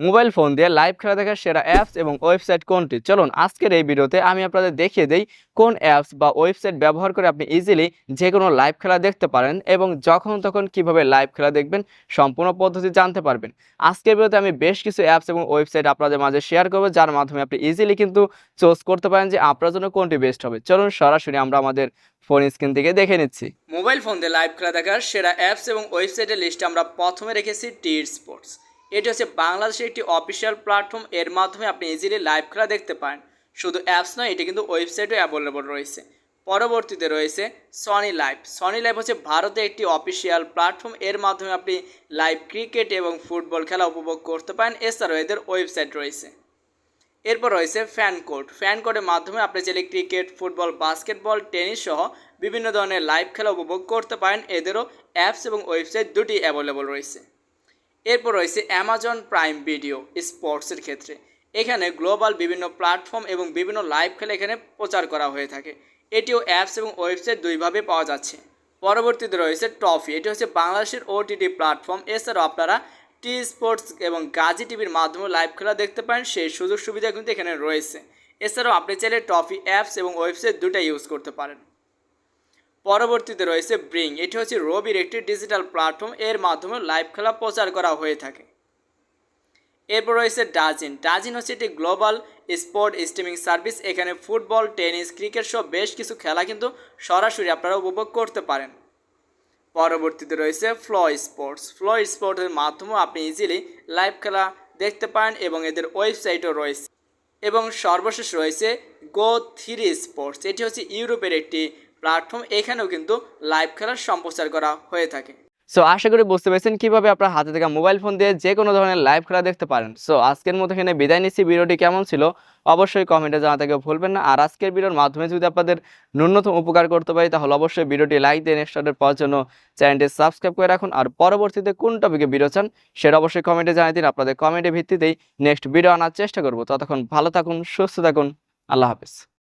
Mobile phone দিয়ে live খেলা দেখার সেরা অ্যাপস এবং ওয়েবসাইট কোনটি? চলুন, আজকের এই ভিডিওতে আমি আপনাদের দেখিয়ে দেই কোন অ্যাপস বা ওয়েবসাইট ব্যবহার করে আপনি ইজিলি যে কোনো লাইভ খেলা দেখতে পারেন এবং যখন তখন কীভাবে লাইভ খেলা দেখবেন সম্পূর্ণ পদ্ধতি জানতে পারবেন। আজকের ভিডিওতে আমি বেশ কিছু অ্যাপস এবং ওয়েবসাইট আপনাদের মাঝে শেয়ার করব, যার মাধ্যমে আপনি ইজিলি কিন্তু চোজ করতে পারেন যে আপনার জন্য কোনটি বেস্ট হবে। চলুন, সরাসরি আমরা আমাদের ফোন স্ক্রিন থেকে দেখে নিচ্ছি। মোবাইল ফোন দিয়ে লাইভ খেলা দেখার সেরা অ্যাপস এবং ওয়েবসাইটের লিস্টে আমরা প্রথমে রেখেছি টি স্পোর্টস এটি হচ্ছে বাংলাদেশের একটি অফিসিয়াল প্ল্যাটফর্ম এর মাধ্যমে আপনি ইজিলি লাইভ খেলা দেখতে পারেন। শুধু অ্যাপস নয়, এটি কিন্তু ওয়েবসাইটও অ্যাভেলেবল রয়েছে। পরবর্তীতে রয়েছে সনি লাইভ সনি লাইভ হচ্ছে ভারতের একটি অফিসিয়াল প্ল্যাটফর্ম এর মাধ্যমে আপনি লাইভ ক্রিকেট এবং ফুটবল খেলা উপভোগ করতে পারেন। এছাড়াও এদের ওয়েবসাইট রয়েছে। এরপর রয়েছে ফ্যান কোড ফ্যান কোডের মাধ্যমে আপনি চাইলে ক্রিকেট ফুটবল বাস্কেটবল টেনিস সহ বিভিন্ন ধরনের লাইভ খেলা উপভোগ করতে পারেন। এদেরও অ্যাপস এবং ওয়েবসাইট দুটি অ্যাভেলেবল রয়েছে। এরপর রয়েছে অ্যামাজন প্রাইম ভিডিও স্পোর্টসের ক্ষেত্রে। এখানে গ্লোবাল বিভিন্ন প্ল্যাটফর্ম এবং বিভিন্ন লাইভ খেলা এখানে প্রচার করা হয়ে থাকে। এটিও অ্যাপস এবং ওয়েবসাইট দুইভাবে পাওয়া যাচ্ছে। পরবর্তীতে রয়েছে ট্রফি এটি হচ্ছে বাংলাদেশের ওটিটি প্ল্যাটফর্ম এছাড়াও আপনারা টি স্পোর্টস এবং গাজী টিভির মাধ্যমে লাইভ খেলা দেখতে পারেন। সেই সুযোগ সুবিধা কিন্তু এখানে রয়েছে। এছাড়াও আপনি চাইলে ট্রফি অ্যাপস এবং ওয়েবসাইট দুটাই ইউজ করতে পারেন। পরবর্তীতে রয়েছে ব্রিং এটি হচ্ছে রবির একটি ডিজিটাল প্ল্যাটফর্ম এর মাধ্যমে লাইভ খেলা প্রচার করা হয়ে থাকে। এরপর রয়েছে ডাজিন ডাজিন হচ্ছে একটি গ্লোবাল স্পোর্ট স্ট্রিমিং সার্ভিস এখানে ফুটবল টেনিস ক্রিকেট সহ বেশ কিছু খেলা কিন্তু সরাসরি আপনারা উপভোগ করতে পারেন। পরবর্তীতে রয়েছে ফ্লো স্পোর্টস ফ্লো স্পোর্টসের মাধ্যমেও আপনি ইজিলি লাইভ খেলা দেখতে পারেন এবং এদের ওয়েবসাইটও রয়েছে। এবং সর্বশেষ রয়েছে গো থ্রি স্পোর্টস এটি হচ্ছে ইউরোপের একটি প্ল্যাটফর্ম এখানেও কিন্তু লাইভ খেলার সম্প্রচার করা হয়ে থাকে। সো আশা করি বুঝতে পেরেছেন কীভাবে আপনার হাতে থাকা মোবাইল ফোন দিয়ে যে কোনো ধরনের লাইভ খেলা দেখতে পারেন। সো আজকের মতো এখানে বিদায় নিচ্ছি। ভিডিওটি কেমন ছিল অবশ্যই কমেন্টে জানাতে ভুলবেন না। আর আজকের ভিডিওর মাধ্যমে যদি আপনাদের ন্যূনতম উপকার করতে পারি, তাহলে অবশ্যই ভিডিওটি লাইক দিয়ে নেক্সট আপডেট পাওয়ার জন্য চ্যানেলটি সাবস্ক্রাইব করে রাখুন। আর পরবর্তীতে কোন টপিকে ভিডিও চান, সেটা অবশ্যই কমেন্টে জানিয়ে দিন। আপনাদের কমেন্টের ভিত্তিতেই নেক্সট ভিডিও আনার চেষ্টা করব। ততক্ষণ ভালো থাকুন, সুস্থ থাকুন। আল্লাহ হাফেজ।